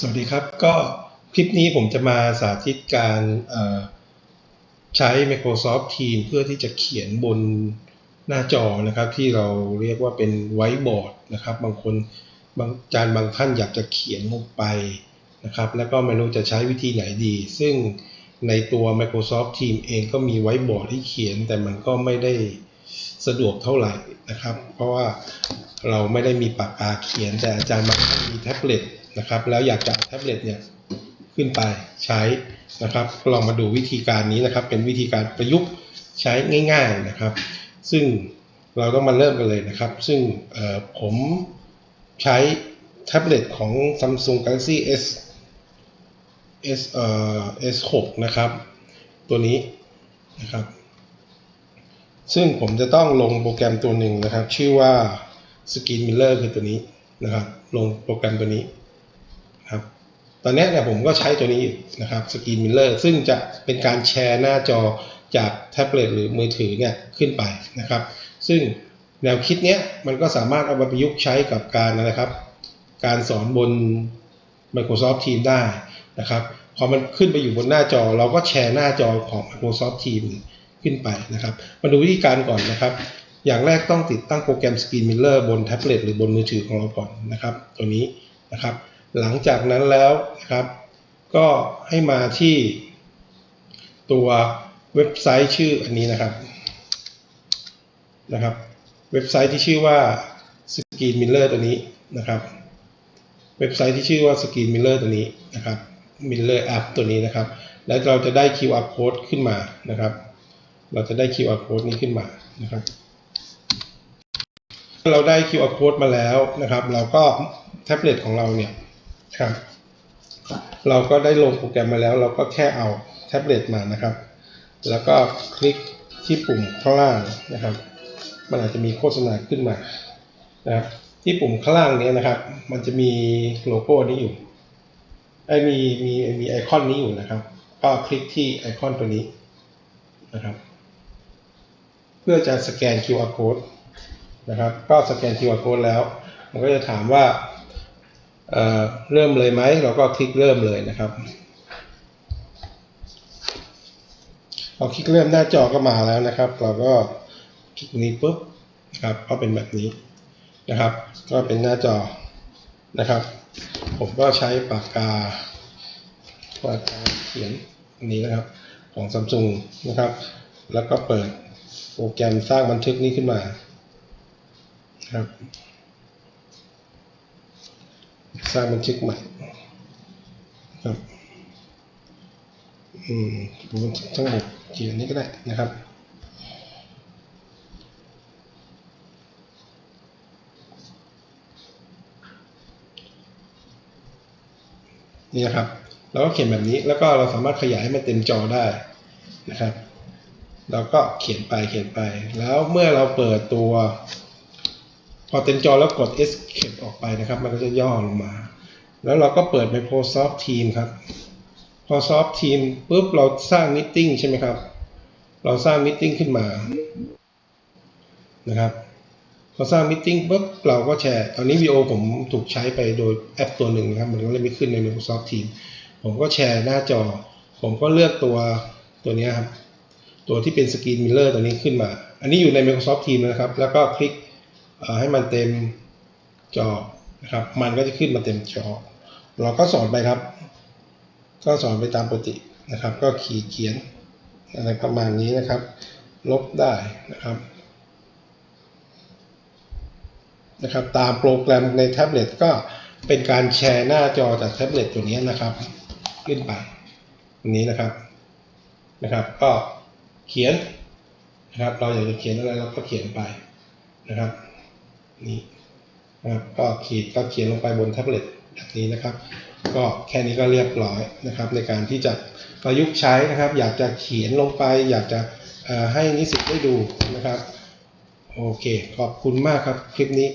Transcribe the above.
สวัสดีครับ ก็คลิปนี้ผมจะมาสาธิตการใช้ Microsoft Teams เพื่อที่จะเขียนบนหน้าจอนะครับ ที่เราเรียกว่าเป็นไวท์บอร์ดนะครับ บางคนบางจารย์บางท่านอยากจะเขียนลงไปนะครับ แล้วก็ไม่รู้จะใช้วิธีไหนดี ซึ่งในตัว Microsoft Teams เองก็มีไวท์บอร์ดให้เขียน แต่มันก็ไม่ได้สะดวกเท่าไหร่นะครับ เพราะว่า เราไม่ได้มีปากกาเขียน แต่อาจารย์บามีแท็บเล็ตนะครับ แล้วอยากจะแท็บเล็ตเนี่ยขึ้นไปใช้นะครับก็ลองมาดูวิธีการนี้นะครับ เป็นวิธีการประยุกต์ใช้ง่าย ๆนะครับ ซึ่งเราต้องมาเริ่มกันเลยนะครับ ซึ่งผมใช้แท็บเล็ตของ Samsung Galaxy S S เอ่อ S6 นะครับ ตัวนี้นะครับ ซึ่งผมจะต้องลงโปรแกรมตัวหนึ่งนะครับ ชื่อว่า Screen Miller คือตัวนี้นะครับ ลงโปรแกรมตัวนี้ครับ ตอนนี้เนี่ยผมก็ใช้ตัวนี้นะครับ Screen Miller ซึ่งจะเป็นการแชร์หน้าจอจากแท็บเล็ตหรือมือถือเนี่ยขึ้นไปนะครับ ซึ่งแนวคิดเนี้ยมันก็สามารถเอามาประยุกต์ใช้กับการนะครับ การสอนบน Microsoft Teams ได้นะครับพอมันขึ้นไปอยู่บนหน้าจอ เราก็แชร์หน้าจอของ Microsoft Teams ขึ้นไปนะครับ มาดูวิธีการก่อนนะครับ อย่างแรกต้องติดตั้งโปรแกรม Screen Miller บนแท็บเล็ตหรือบนมือถือของเราก่อนนะครับ ตัวนี้นะครับ หลังจากนั้นแล้วนะครับ ก็ให้มาที่ตัวเว็บไซต์ชื่ออันนี้นะครับนะครับ เว็บไซต์ที่ชื่อว่า Screen Miller ตัวนี้นะครับ เว็บไซต์ที่ชื่อว่า Screen Miller ตัวนี้นะครับ Miller App ตัวนี้นะครับ แล้วเราจะได้ QR code ขึ้นมานะครับ เราจะได้ QR code นี้ขึ้นมานะครับ เราได้ QR code มาแล้วนะครับ เราก็แท็บเล็ตของเราเนี่ยครับ เราก็ได้ลงโปรแกรมมาแล้ว เราก็แค่เอาแท็บเล็ตมานะครับ แล้วก็คลิกที่ปุ่มข้างล่างนะครับ มันอาจจะมีโฆษณาขึ้นมานะครับที่ปุ่มข้างล่างเนี้ยนะครับ มันจะมีโลโก้นี้อยู่ไอ้มีมีมีไอคอนนี้อยู่นะครับ ก็คลิกที่ไอคอนตัวนี้นะครับ เพื่อจะสแกน QR code นะครับ ก็สแกน QR code แล้ว มันก็จะถามว่าเเริ่มเลยไหม เราก็คลิกเริ่มเลยนะครับพอคลิกเริ่มหน้าจอก็มาแล้วนะครับ เราก็คลิกนี้ปุ๊บนะครับก็เป็นแบบนี้นะครับ ก็เป็นหน้าจอนะครับ ผมก็ใช้ปากกาปากกาเขียนนี้นะครับของ Samsung นะครับ แล้วก็เปิดโปรแกรมสร้างบันทึกนี้ขึ้นมา ครับ สร้างบันทึกใหม่ครับอืมบันทึกทั้งหมดเขียนนี้ก็ได้นะครับนี่นะครับเราก็เขียนแบบนี้แล้วก็เราสามารถขยายให้มันเต็มจอได้นะครับ เราก็เขียนไปเขียนไป แล้วเมื่อเราเปิดตัว พอเต็มจอแล้วกด escape ออกไปนะครับ มันก็จะย่อลงมา แล้วเราก็เปิด Microsoft Teams ครับ Microsoft Teams ปุ๊บเราสร้าง meeting ใช่ไหมครับ เราสร้าง meeting ขึ้นมา นะครับพอสร้าง meeting ปุ๊บเราก็แชร์ ตอนนี้วิดีโอผมถูกใช้ไปโดยแอปตัวหนึ่งนะครับ มันก็เลยไม่ขึ้นใน Microsoft Teams ผมก็แชร์หน้าจอ ผมก็เลือกตัวตัวนี้ครับ ตัวที่เป็น Screen Mirror ตัวนี้ขึ้นมา อันนี้อยู่ใน Microsoft Teams นะครับ แล้วก็คลิก ให้มันเต็มจอนะครับ มันก็จะขึ้นมาเต็มจอ เราก็สอนไปครับ ก็สอนไปตามปกตินะครับ ก็ขีดเขียนอะไรประมาณนี้นะครับ ลบได้นะครับนะครับ ตามโปรแกรมในแท็บเล็ตก็เป็นการแชร์หน้าจอจากแท็บเล็ตตัวนี้นะครับ ขึ้นไปตรงนี้นะครับนะครับ ก็เขียนนะครับ เราอยากจะเขียนอะไรเราก็เขียนไปนะครับ นี่นะครับก็ขีดก็เขียนลงไปบนแท็บเล็ตแบบนี้นะครับ ก็แค่นี้ก็เรียบร้อยนะครับ ในการที่จะประยุกต์ใช้นะครับ อยากจะเขียนลงไป อยากจะให้นิสิตได้ดูนะครับ โอเค ขอบคุณมากครับคลิปนี้